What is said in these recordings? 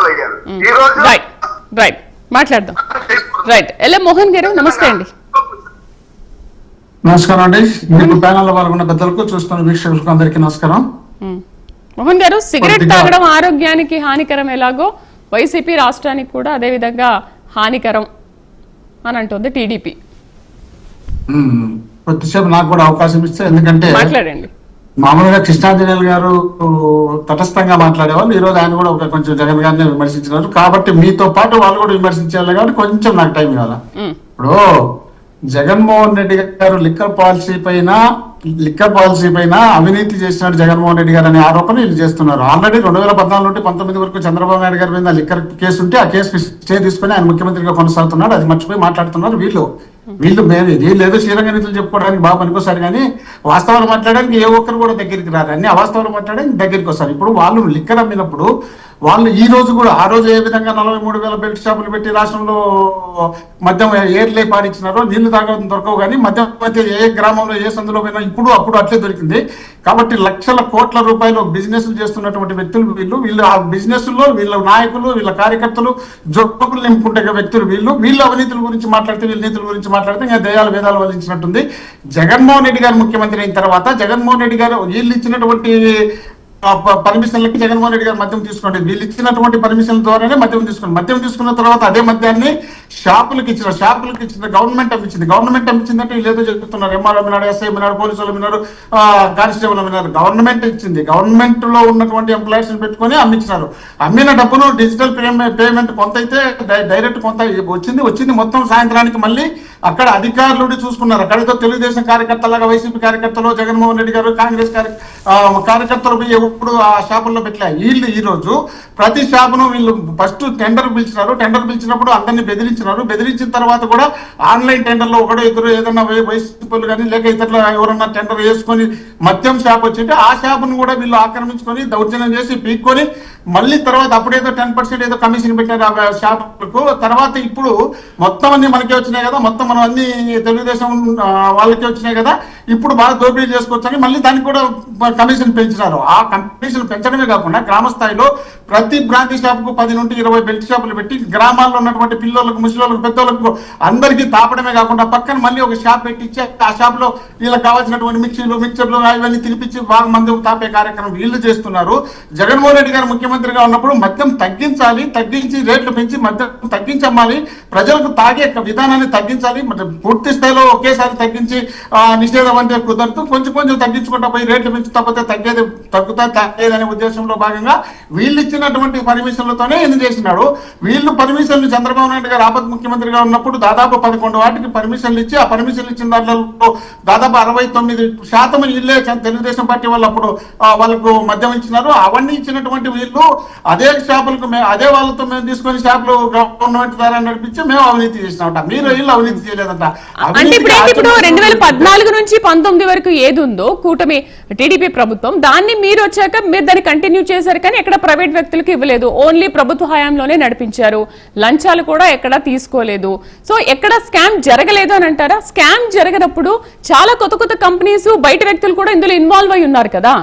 పాలయ్యారు ఈ రోజు రైట్ రైట్ మాట్లాడదాం. Right LM Mohan garu? నమస్తే అండి. నమస్కారం అండి. మీకు ప్యానల్లో పాల్గొన్న పెద్దలకు చూస్తున్న వీక్షకులకు అందరికీ నమస్కారం. మోహన్ గారు సిగరెట్ తాగడం ఆరోగ్యానికి హానికరం ఎలాగో? వైసీపీ రాష్ట్రానికి కూడా అదే విధంగా హానికరం అని అంటుంది టీడీపీ. కొద్దిసేపు నాకు కూడా అవకాశం ఇస్తే ఎందుకంటే మాట్లాడండి. మామూలుగా కృష్ణాంజనేయులు గారు తటస్థంగా మాట్లాడేవాళ్ళు. ఈ రోజు ఆయన కూడా ఒక కొంచెం జగన్ గారిని విమర్శించినారు కాబట్టి మీతో పాటు వాళ్ళు కూడా విమర్శించాలి కాబట్టి కొంచెం నాకు టైం ఇవ్వాలి. ఇప్పుడు జగన్మోహన్ రెడ్డి గారు లిక్కర్ పాలసీ పైన లిక్కర్ పాలసీ పైన అవినీతి చేసినాడు జగన్మోహన్ రెడ్డి గారు అనే ఆరోపణ వీళ్ళు చేస్తున్నారు. ఆల్రెడీ రెండు వేల పద్నాలుగు నుండి పంతొమ్మిది వరకు చంద్రబాబు నాయుడు గారి మీద లిక్కర్ కేసు ఉంటే ఆ కేసు స్టే తీసుకుని ఆయన ముఖ్యమంత్రిగా కొనసాగుతున్నాడు. అది మర్చిపోయి మాట్లాడుతున్నారు వీళ్ళు. వీళ్ళు మేమే వీళ్ళు ఏదో శ్రీరంగ చెప్పుకోవడానికి బాగా పనికొస్తారు కానీ వాస్తవాలు మాట్లాడడానికి ఏ ఒక్కరు కూడా దగ్గరికి రారు. అన్ని అవాస్తవాలు మాట్లాడడానికి దగ్గరికి వస్తారు. ఇప్పుడు వాళ్ళు లిక్కర్ అమ్మినప్పుడు వాళ్ళు ఈ రోజు కూడా ఆ రోజు ఏ విధంగా నలభై మూడు వేల బెల్ట్ షాపులు పెట్టి రాష్ట్రంలో మద్యం ఏర్లే పాడించినారో నీళ్ళు తాగడం దొరకవు కానీ మద్యం అయితే ఏ గ్రామంలో ఏ సందులో పోయినా ఇప్పుడు అప్పుడు అట్లే దొరికింది. కాబట్టి లక్షల కోట్ల రూపాయలు బిజినెస్ చేస్తున్నటువంటి వ్యక్తులు వీళ్ళు. వీళ్ళు ఆ బిజినెస్లో వీళ్ళ నాయకులు వీళ్ళ కార్యకర్తలు జోకులు నింపుకుంటే వ్యక్తులు వీళ్ళు. వీళ్ళు అవినీతుల గురించి మాట్లాడితే వీళ్ళ నీతుల గురించి మాట్లాడితే ఇంకా దయాలు వేదాలు వల్లించినట్టుంది. జగన్మోహన్ రెడ్డి గారు ముఖ్యమంత్రి అయిన తర్వాత జగన్మోహన్ రెడ్డి గారు వీళ్ళు ఇచ్చినటువంటి పర్మిషన్లకి జగన్మోహన్ రెడ్డి గారు మద్యం తీసుకోండి. వీళ్ళు ఇచ్చినటువంటి పర్మిషన్ ద్వారానే మద్యం తీసుకోండి మద్యం తీసుకున్న తర్వాత అదే మద్యాన్ని షాపులకు ఇచ్చిన షాపులకు ఇచ్చిన గవర్నమెంట్ అమ్మించింది. గవర్నమెంట్ అమ్మించిందంటే వీళ్ళు ఏదో చెప్తున్నారు. ఎంఆర్ఓ అమ్మినాడు ఎస్ఐ అమ్మినాడు పోలీసులు అమ్మినాడు ఆ, కానిస్టేబుల్ గవర్నమెంట్ ఇచ్చింది. గవర్నమెంట్లో ఉన్నటువంటి ఎంప్లాయీస్ పెట్టుకొని అమ్మించినారు. అమ్మిన డబ్బును డిజిటల్ పేమెంట్ కొంత అయితే డైరెక్ట్ కొంత వచ్చింది. వచ్చింది మొత్తం సాయంత్రానికి మళ్ళీ అక్కడ అధికారులు చూసుకున్నారు. అక్కడితో తెలుగుదేశం కార్యకర్తలాగా వైసీపీ కార్యకర్తలు జగన్మోహన్ రెడ్డి గారు కాంగ్రెస్ కార్య కార్యకర్తలు ఎప్పుడు ఆ షాపుల్లో పెట్టలే. వీళ్ళు ఈ రోజు ప్రతి షాపును వీళ్ళు ఫస్ట్ టెండర్ పిలిచినారు. టెండర్ పిలిచినప్పుడు అందరినీ బెదిరించినారు. బెదిరించిన తర్వాత కూడా ఆన్లైన్ టెండర్లో ఒకడో ఇద్దరు ఏదైనా వయసు కానీ లేక ఇతరుల ఎవరన్నా టెండర్ వేసుకొని మద్యం షాప్ వచ్చింటే ఆ షాపును కూడా వీళ్ళు ఆక్రమించుకొని దౌర్జన్యం చేసి పీక్కొని మళ్ళీ తర్వాత అప్పుడేదో టెన్ పర్సెంట్ ఏదో కమిషన్ పెట్టారు ఆ షాపులకు. తర్వాత ఇప్పుడు మొత్తం అన్ని మనకే వచ్చినాయి కదా. మొత్తం మనం అన్ని తెలుగుదేశం వాళ్ళకే వచ్చినాయి కదా. ఇప్పుడు బాగా దోపిడీ చేసుకోవచ్చని మళ్ళీ దానికి కూడా కమిషన్ పెంచినారు. ఆ కమిషన్ పెంచడమే కాకుండా గ్రామ స్థాయిలో ప్రతి బ్రాంతి షాప్కు పది నుండి ఇరవై బెల్ట్ షాపులు పెట్టి గ్రామాల్లో ఉన్నటువంటి పిల్లలకు ముసలిళ్ళకు పెద్దోళ్ళకు అందరికీ తాపడమే కాకుండా పక్కన మళ్ళీ ఒక షాప్ పెట్టించి ఆ షాప్లో వీళ్ళకి కావాల్సినటువంటి మిక్సీలు మిక్చర్లు ఇవన్నీ తినిపించి బాగా మంది తాపే కార్యక్రమం వీళ్ళు చేస్తున్నారు. జగన్మోహన్ రెడ్డి గారు ముఖ్యమంత్రిగా ఉన్నప్పుడు మద్యం తగ్గించాలి తగ్గించి రేట్లు పెంచి మద్యం తగ్గించి అమ్మాలి ప్రజలకు తాగే విధానాన్ని తగ్గించాలి పూర్తి స్థాయిలో ఒకేసారి తగ్గించి నిషేధం అంటే కుదరదు. కొంచెం కొంచెం తగ్గించుకుంటా పోయి రేట్లు పెంచి తప్పితే తగ్గేది తగ్గుతా తగ్గేదనే ఉద్దేశంలో భాగంగా వీళ్ళు ఇచ్చినటువంటి పర్మిషన్లతోనే ఎన్ని చేసినాడు? వీళ్ళు పర్మిషన్లు చంద్రబాబు నాయుడు గారు ఆపద్ ముఖ్యమంత్రిగా ఉన్నప్పుడు దాదాపు పదకొండు వాటికి పర్మిషన్లు ఇచ్చి ఆ పర్మిషన్లు ఇచ్చిన దాంట్లో దాదాపు అరవై తొమ్మిది శాతం ఇల్లే తెలుగుదేశం పార్టీ వాళ్ళు అప్పుడు వాళ్ళకు మద్యం ఇచ్చినారు. అవన్నీ ఇచ్చినటువంటి వీళ్ళు అదే షాపులకు మేము అదే వాళ్ళతో మేము తీసుకొని షాపులు గవర్నమెంట్ ద్వారా నడిపించి మేము అవినీతి చేసినామంట. మీరు వీళ్ళు అవినీతి చేయలేదంట. రెండు వేల పద్నాలుగు నుంచి పంతొమ్మిది వరకు ఏది ఉందో కూటమి టీడీపీ ప్రభుత్వం దాన్ని మీరు వచ్చాక మీరు దాన్ని కంటిన్యూ చేశారు కానీ ఎక్కడ ప్రైవేట్ వ్యక్తులకు ఇవ్వలేదు. ఓన్లీ ప్రభుత్వ హయాంలోనే నడిపించారు. లంచాలు కూడా ఎక్కడ తీసుకోలేదు. సో ఎక్కడ స్కామ్ జరగలేదు అని అంటారా? స్కామ్ జరగనప్పుడు చాలా కొత్త కొత్త కంపెనీస్ బయట వ్యక్తులు కూడా ఇందులో ఇన్వాల్వ్ అయి ఉన్నారు కదా.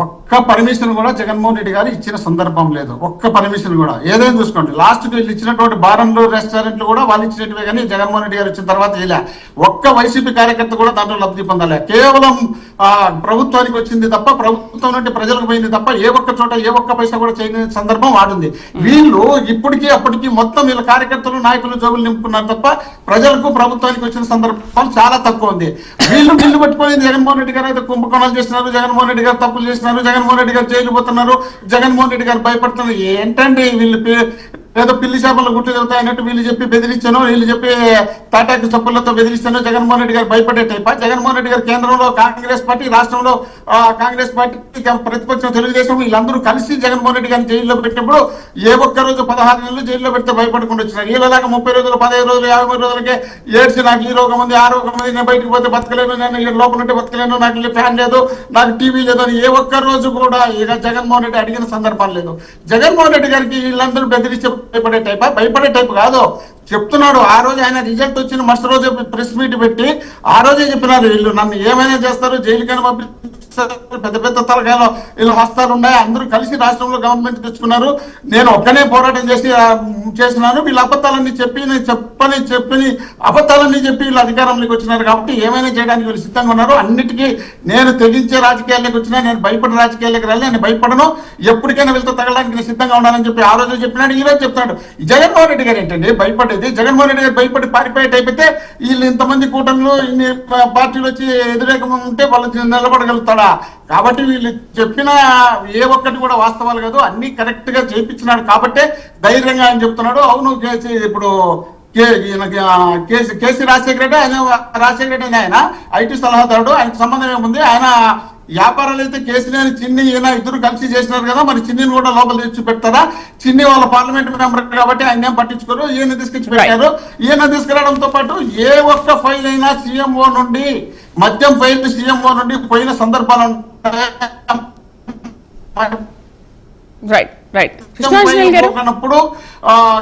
ఒక్క పర్మిషన్ కూడా జగన్మోహన్ రెడ్డి గారు ఇచ్చిన సందర్భం లేదు. ఒక్క పర్మిషన్ కూడా. ఏదైనా చూసుకోండి. లాస్ట్ వీళ్ళు ఇచ్చినటువంటి బారంలు రెస్టారెంట్లు కూడా వాళ్ళు ఇచ్చినట్టువే కానీ జగన్మోహన్ రెడ్డి గారు ఇచ్చిన తర్వాత ఇలా ఒక్క వైసీపీ కార్యకర్త కూడా దాంట్లో లబ్ధి పొందలే? కేవలం ఆ, ప్రభుత్వానికి వచ్చింది తప్ప ప్రభుత్వం నుండి ప్రజలకు పోయింది తప్ప ఏ ఒక్క చోట ఏ ఒక్క పైసా కూడా చేయని సందర్భం వాడుంది. వీళ్ళు ఇప్పటికీ అప్పటికి మొత్తం వీళ్ళ కార్యకర్తలు నాయకులు జోబులు నింపుకున్నారు తప్ప ప్రజలకు ప్రభుత్వానికి వచ్చిన సందర్భాలు చాలా తక్కువ ఉంది. వీళ్ళు వీళ్ళు పట్టుకొని జగన్మోహన్ రెడ్డి గారు అయితే కుంభకోణాలు చేస్తున్నారు జగన్మోహన్ రెడ్డి గారు తప్పులు చేస్తున్నారు జగన్మోహన్ రెడ్డి గారు జైలు పోతున్నారు జగన్మోహన్ రెడ్డి గారు భయపడుతున్నారు. ఏంటండి వీళ్ళు ఏదో పిల్లి చేపలు గుట్టు తిరుగుతాయన్నట్టు వీళ్ళు చెప్పి బెదిరించాను వీళ్ళు చెప్పి తాటాకు చప్పులతో బెదిరిస్తాను జగన్మోహన్ రెడ్డి గారు భయపడే టైప్? జగన్మోహన్ రెడ్డి గారు కేంద్రంలో కాంగ్రెస్ పార్టీ రాష్ట్రంలో కాంగ్రెస్ పార్టీ ప్రతిపక్షం తెలుగుదేశం వీళ్ళందరూ కలిసి జగన్మోహన్ రెడ్డి గారిని జైల్లో పెట్టినప్పుడు ఏ ఒక్క రోజు పదహారు నెలలు జైల్లో పెడితే భయపడకుండా వచ్చినారు. వీళ్ళలాగా ముప్పై రోజులు పదహైదు రోజులు యాభై రోజులకే ఏడ్చి నాకు ఈ రోగం ఉంది ఆ రోగం ఉంది నేను బయటకు పోతే బతకలేను నేను లోపల ఉంటే బతకలేను నాకు ఫ్యాన్ లేదు నాకు టీవీ లేదు అని ఏ ఒక్క రోజు కూడా ఇక జగన్మోహన్ రెడ్డి అడిగిన సందర్భం లేదు. జగన్మోహన్ రెడ్డి గారికి వీళ్ళందరూ బెదిరించి భయపడే టైప్ భయపడే టైప్ కాదు చెప్తున్నాడు. ఆ రోజు ఆయన రిజల్ట్ వచ్చిన మరుసటి రోజు ప్రెస్ మీట్ పెట్టి ఆ రోజే చెప్పినారు వీళ్ళు నన్ను ఏమైనా చేస్తారు? జైలుకైనా పంపిస్తారు? పెద్ద పెద్ద తలకాయలు వీళ్ళు హస్తాలు ఉన్నాయి. అందరూ కలిసి రాష్ట్రంలో గవర్నమెంట్ తెచ్చుకున్నారు. నేను ఒక్కనే పోరాటం చేసి చేస్తున్నాను చేసినాను. వీళ్ళ అబద్ధాలన్నీ చెప్పి చెప్పని చెప్పని అబద్ధాలన్నీ చెప్పి వీళ్ళు అధికారంలోకి వచ్చినారు కాబట్టి ఏమైనా చేయడానికి వీళ్ళు సిద్ధంగా ఉన్నారు. అన్నిటికీ నేను తెగించే రాజకీయాల్లోకి వచ్చినా నేను భయపడిన రాజకీయాల్లోకి రాలి నేను భయపడను. ఎప్పటికైనా వీళ్ళతో తగలడానికి నేను సిద్ధంగా ఉన్నానని చెప్పి ఆ రోజు చెప్పినాడు ఈ రోజు చెప్తున్నాడు. జగన్మోహన్ రెడ్డి గారు ఏంటండి? ఉండేది. జగన్మోహన్ రెడ్డి గారు భయపడి పారిపోయేట్ అయిపోతే వీళ్ళు ఇంతమంది కూటమిలో ఇన్ని పార్టీలు వచ్చి ఎదురేకం ఉంటే వాళ్ళు నిలబడగలుగుతాడా? కాబట్టి వీళ్ళు చెప్పిన ఏ ఒక్కటి కూడా వాస్తవాలు కాదు. అన్ని కరెక్ట్గా చేయించినాడు. కాబట్టే ధైర్యంగా ఆయన చెప్తున్నాడు. అవును కేసీ ఇప్పుడు కేసీ కేసీ రాజశేఖర రెడ్డి ఆయన రాజశేఖర రెడ్డి ఆయన ఐటీ సలహాదారుడు. ఆయనకు సంబంధం ఏముంది? ఆయన వ్యాపారాలు అయితే కేసీనేని చిన్ని ఈయన ఇద్దరు కలిసి చేసినారు కదా మరి చిన్నిని కూడా లోపల తెచ్చి పెడతారా చిన్ని వాళ్ళ పార్లమెంట్ మెంబర్ కాబట్టి ఆయన ఏం పట్టించుకోరు? ఈయన తీసుకొచ్చి పెట్టారు. ఈయన తీసుకురావడంతో పాటు ఏ ఒక్క ఫైల్ అయినా సీఎంఓ నుండి మద్యం ఫైల్ సీఎంఓ నుండి పోయిన సందర్భాలు. రైట్ రైట్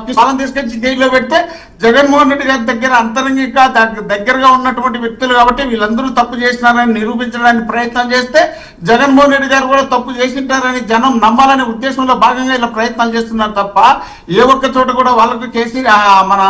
కిసాన్ తీసుకొచ్చి జైల్లో పెడితే జగన్మోహన్ రెడ్డి గారి దగ్గర అంతరంగిక దగ్గ- దగ్గరగా ఉన్నటువంటి వ్యక్తులు కాబట్టి వీళ్ళందరూ తప్పు చేసినారని నిరూపించడానికి ప్రయత్నం చేస్తే జగన్మోహన్ రెడ్డి గారు కూడా తప్పు చేసింటారని జనం నమ్మాలనే ఉద్దేశంలో భాగంగా ఇలా ప్రయత్నాలు చేస్తున్నారు తప్ప ఏ ఒక్క చోట కూడా వాళ్ళకు కేసీ ఆ, మన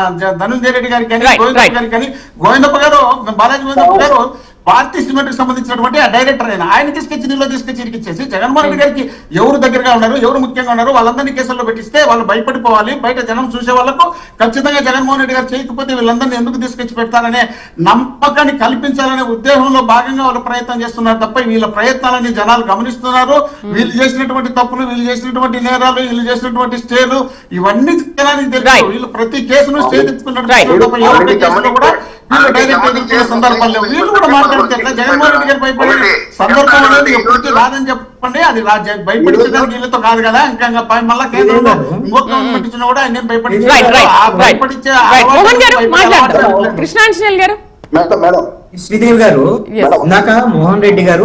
ధనుంజయ రెడ్డి గారికి కానీ గోవిందప్ప. గారికి కానీ గోవిందప్ప గారు బాలాజీ గోవిందప్ప గారు భారతీ సిమెంట్కి సంబంధించినటువంటి ఆ డైరెక్టర్ ఆయన ఆయన తీసుకొచ్చి నీళ్ళు తీసుకొచ్చి ఇరికిచ్చేసి జగన్మోహన్ రెడ్డి గారికి ఎవరు దగ్గరగా ఉన్నారు ఎవరు ముఖ్యంగా ఉన్నారు వాళ్ళందరినీ కేసుల్లో పెట్టిస్తే వాళ్ళు భయపడిపోవాలి బయట జనం చూసే వాళ్ళకు ఖచ్చితంగా జగన్మోహన్ రెడ్డి గారు చేయకపోతే వీళ్ళందరినీ ఎందుకు తీసుకొచ్చి పెడతారనే నమ్మకాన్ని కల్పించాలనే ఉద్దేశంలో భాగంగా వాళ్ళు ప్రయత్నం చేస్తున్నారు తప్ప వీళ్ళ ప్రయత్నాలని జనాలు గమనిస్తున్నారు. వీళ్ళు చేసినటువంటి తప్పులు వీళ్ళు చేసినటువంటి నేరాలు వీళ్ళు చేసినటువంటి స్టేలు ఇవన్నీ జనానికి తెలుసు. వీళ్ళు ప్రతి కేసును స్టే తెచ్చుకున్నట్టు కూడా వీళ్ళు డైరెక్ట్ ఎదుర్కొనే సందర్భాలు లేవు వీళ్ళు కూడా మాట్లాడితే ఎట్లా జగన్మోహన్ రెడ్డి గారు భయపడే సందర్భం అనేది ఎప్పటికీ రాదని చెప్పండి. అది భయపడించడానికి వీళ్ళతో కాదు కదా. ఇంకా ఇంకా పై మళ్ళా కేంద్రంలో ఇంకొక పెట్టించిన కూడా ఆయన భయపడించే గారు. Krishnanjaneyulu madam madam. శ్రీదేవి గారు. ఇందాక మోహన్ రెడ్డి గారు